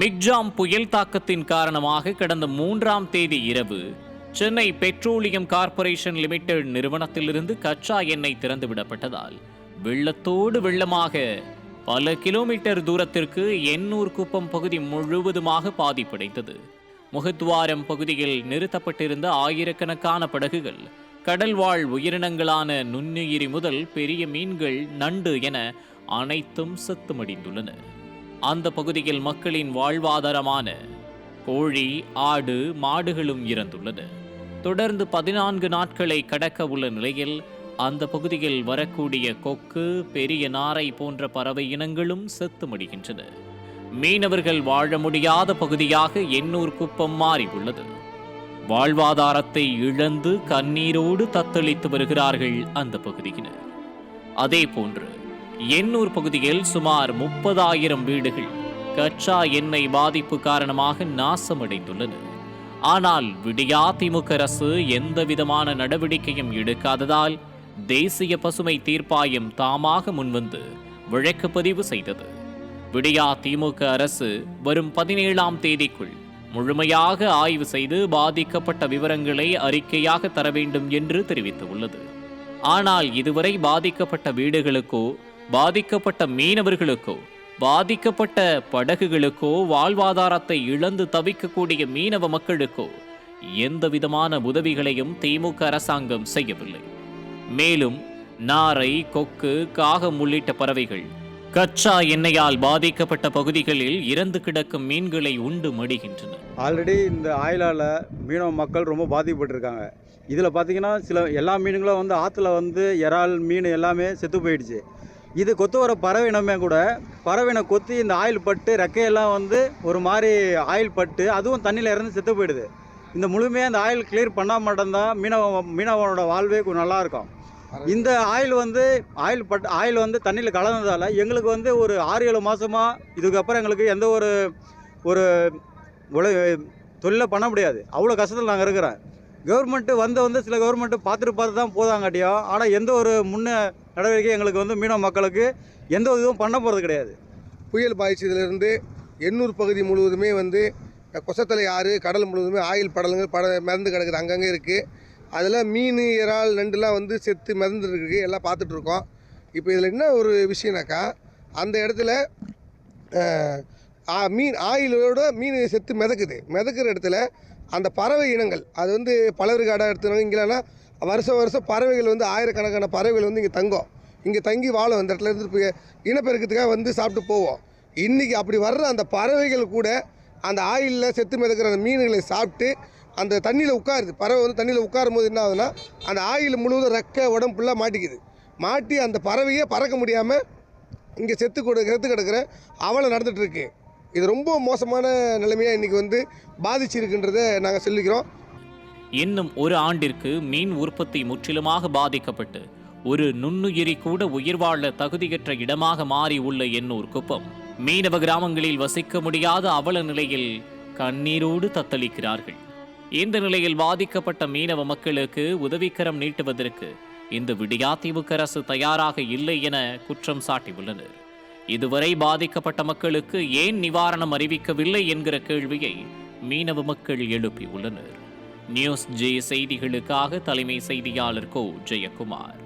Michaung புயல் தாக்கத்தின் காரணமாக கடந்த மூன்றாம் தேதி இரவு சென்னை பெட்ரோலியம் கார்ப்பரேஷன் லிமிடெட் நிறுவனத்திலிருந்து கச்சா எண்ணெய் திறந்துவிடப்பட்டதால் வெள்ளத்தோடு வெள்ளமாக பல கிலோமீட்டர் தூரத்திற்கு எண்ணூர் குப்பம் பகுதி முழுவதுமாக பாதிப்படைந்தது. முகத்துவாரம் பகுதியில் நிறுத்தப்பட்டிருந்த ஆயிரக்கணக்கான படகுகள் கடல்வாழ் உயிரினங்களான நுண்ணுயிரி முதல் பெரிய மீன்கள் நண்டு என அனைத்தும் செத்துமடிந்துள்ளன. அந்த பகுதியில் மக்களின் வாழ்வாதாரமான கோழி ஆடு மாடுகளும் இறந்துள்ளது. தொடர்ந்து பதினான்கு நாட்களை கடக்க உள்ள நிலையில் அந்த பகுதியில் வரக்கூடிய கொக்கு பெரிய நாரை போன்ற பறவை இனங்களும் செத்து மடிகின்றன மீனவர்கள் வாழ முடியாத பகுதியாக எண்ணூர் குப்பம் மாறி உள்ளது வாழ்வாதாரத்தை இழந்து கண்ணீரோடு தத்தளித்து வருகிறார்கள் அந்த பகுதியினர். அதே போன்று எண்ணூர் பகுதியில் சுமார் முப்பதாயிரம் வீடுகள் கச்சா எண்ணெய் பாதிப்பு காரணமாக நாசமடைந்துள்ளன ஆனால் விடியா திமுக அரசு எந்த விதமான நடவடிக்கையும் எடுக்காததால் தேசிய பசுமை தீர்ப்பாயம் தாமாக முன்வந்து வழக்கு பதிவு செய்தது. விடியா திமுக அரசு வரும் பதினேழாம் தேதிக்குள் முழுமையாக ஆய்வு செய்து பாதிக்கப்பட்ட விவரங்களை அறிக்கையாக தர வேண்டும் என்று தெரிவித்துள்ளது. ஆனால் இதுவரை பாதிக்கப்பட்ட வீடுகளுக்கோ பாதிக்கப்பட்ட மீனவர்களுக்கோ பாதிக்கப்பட்ட படகுகளுக்கோ வாழ்வாதாரத்தை இழந்து தவிக்கக்கூடிய மீனவ மக்களுக்கோ எந்த விதமான உதவிகளையும் திமுக அரசாங்கம் செய்யவில்லை. மேலும் நாரை கொக்கு காகம் உள்ளிட்ட பறவைகள் கச்சா எண்ணெயால் பாதிக்கப்பட்ட பகுதிகளில் இறந்து கிடக்கும் மீன்களை உண்டு மடிகின்றன. ஆல்ரெடி இந்த ஆயிலால் மீனவ மக்கள் ரொம்ப பாதிக்கப்பட்டிருக்காங்க. இதில் பார்த்தீங்கன்னா சில எல்லா மீனுங்களும் வந்து ஆற்றுல வந்து இறால் மீன் எல்லாமே செத்து போயிடுச்சு. இது கொத்து வர பறவை இனமே கூட. பறவைனை கொத்தி இந்த ஆயில் பட்டு ரெக்கையெல்லாம் வந்து ஒரு மாதிரி ஆயில் பட்டு அதுவும் தண்ணியில் இறந்து செத்து போயிடுது. இந்த முழுமையாக இந்த ஆயில் கிளியர் பண்ணால் மட்டும்தான் மீனவ மீனவனோட வாழ்வே கொஞ்சம் நல்லா இருக்கும். இந்த ஆயில் வந்து ஆயில் பட் ஆயில் வந்து தண்ணியில் கலந்ததால் எங்களுக்கு வந்து ஒரு ஆறு ஏழு மாதமாக இதுக்கப்புறம் எங்களுக்கு எந்த ஒரு ஒரு உழை தொழிலை பண்ண முடியாது. அவ்வளோ கஷ்டத்தில் நாங்கள் இருக்கிறோம். கவர்மெண்ட்டு வந்து வந்து சில கவர்மெண்ட்டு பார்த்துட்டு பார்த்து தான் போதாங்காட்டியும் ஆனால் எந்த ஒரு முன்ன நடவடிக்கை எங்களுக்கு வந்து மீனவ மக்களுக்கு எந்த இதுவும் பண்ண போகிறது கிடையாது. புயல் பாதிச்சதுலேருந்து எண்ணூர் பகுதி முழுவதுமே வந்து கொசத்தலை ஆறு கடல் முழுவதுமே ஆயில் படலங்கள் பட மிதந்து கிடக்குது. அங்கங்கே இருக்குது அதில் மீன் இறால் நண்டுலாம் வந்து செத்து மிதந்து எல்லாம் பார்த்துட்ருக்கோம். இப்போ இதில் என்ன ஒரு விஷயம்னாக்கா அந்த இடத்துல ஆ- மீன் ஆயிலோட மீன் செத்து மிதக்குது. மிதக்கிற இடத்துல அந்த பறவை இனங்கள் அது வந்து பலவர்காடாக எடுத்துனாங்க இங்கேனா வருஷம் வருஷம் பறவைகள் வந்து ஆயிரக்கணக்கான பறவைகள் வந்து இங்கே தங்கும். இங்கே தங்கி வாழும் அந்த இடத்துல இருந்து போய் இனப்பெருக்கத்துக்காக வந்து சாப்பிட்டு போவோம். இன்றைக்கி அப்படி வர்ற அந்த பறவைகள் கூட அந்த ஆயிலில் செத்து மிதக்கிற அந்த மீன்களை சாப்பிட்டு அந்த தண்ணியில் உட்காருது. பறவை வந்து தண்ணியில் உட்காரும் போது என்ன ஆகுதுன்னா அந்த ஆயில் முழுவதும் ரெக்க உடம்பு ஃபுல்லாக மாட்டிக்குது. மாட்டி அந்த பறவையே பறக்க முடியாமல் இங்கே செத்து கொடு செத்து கிடக்கிற அவலை நடந்துகிட்ருக்கு இது ரொம்ப மோசமான நிலைமையாக இன்றைக்கி வந்து பாதிச்சிருக்குன்றதை நாங்கள் சொல்லிக்கிறோம். இன்னும் ஒரு ஆண்டிற்கு மீன் உற்பத்தி முற்றிலுமாக பாதிக்கப்பட்டு ஒரு நுண்ணுயிரி கூட உயிர் வாழ தகுதியற்ற இடமாக மாறி உள்ள எண்ணூர் குப்பம். மீனவ கிராமங்களில் வசிக்க முடியாத அவல நிலையில் கண்ணீரோடு தத்தளிக்கிறார்கள். இந்த நிலையில் பாதிக்கப்பட்ட மீனவ மக்களுக்கு உதவிக்கரம் நீட்டுவதற்கு இந்த விடியாத்தீவுக்கு அரசு தயாராக இல்லை என குற்றம் சாட்டியுள்ளனர். இதுவரை பாதிக்கப்பட்ட மக்களுக்கு ஏன் நிவாரணம் அறிவிக்கவில்லை என்கிற கேள்வியை மீனவ மக்கள் எழுப்பியுள்ளனர். நியூஸ் ஜே செய்திகளுக்காக தலைமை செய்தியாளர் கோ ஜெயக்குமார்.